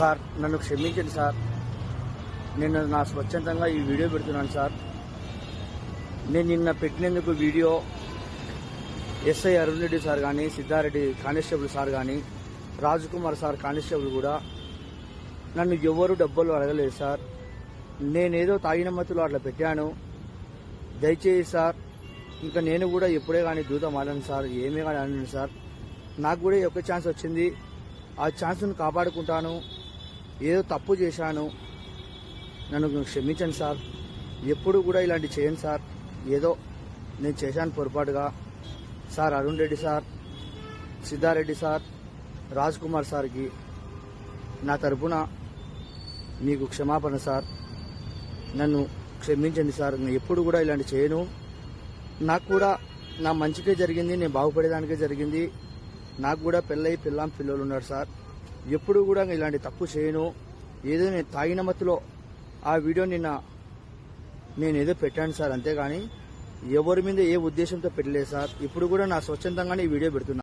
Sir నన్ను క్షమించండి sir. నేను నా స్వచ్ఛందంగా ఈ వీడియో పెడుతున్నాను సార్. నేను నిన్న పెట్టినందుకు video SI Arun Reddy sir కానీ సిద్ధారెడ్డి కానిస్టేబుల్ సార్ కానీ కుమార్ సార్ కానిస్టేబుల్ కూడా నన్ను ఎవరు డబ్బులు అడగలేదు సార్. నేనేదో తాగిన మత్తులో అట్లా పెట్టాను. దయచేసి సార్ ఇంకా నేను కూడా ఎప్పుడే కానీ దూతం ఆడాను సార్ ఏమీ కానీ అనను సార్. నాకు కూడా ఒక ఛాన్స్ వచ్చింది. ఆ ఛాన్స్ను కాపాడుకుంటాను. ఏదో తప్పు చేశాను. నన్ను క్షమించండి సార్. ఎప్పుడు కూడా ఇలాంటి చేయను సార్. ఏదో నేను చేశాను పొరపాటుగా. Sir Arun Reddy sir Siddareddy sir Raj Kumar సార్కి నా తరపున మీకు క్షమాపణ సార్. నన్ను క్షమించండి సార్. నేను ఎప్పుడు కూడా ఇలాంటి చేయను. నాకు కూడా నా మంచికే జరిగింది. నేను బాగుపడేదానికే జరిగింది. నాకు కూడా పెళ్ళయి పిల్లాం పిల్లలు ఉన్నారు సార్. ఎప్పుడు కూడా ఇలాంటి తప్పు చేయను. ఏదో నేను తాగిన మత్తులో ఆ వీడియో నిన్న నేను ఏదో పెట్టాను సార్ అంతేగాని ఎవరి మీద ఏ ఉద్దేశంతో పెట్టలేదు సార్. ఇప్పుడు కూడా నా స్వచ్ఛందంగానే ఈ వీడియో పెడుతున్నాను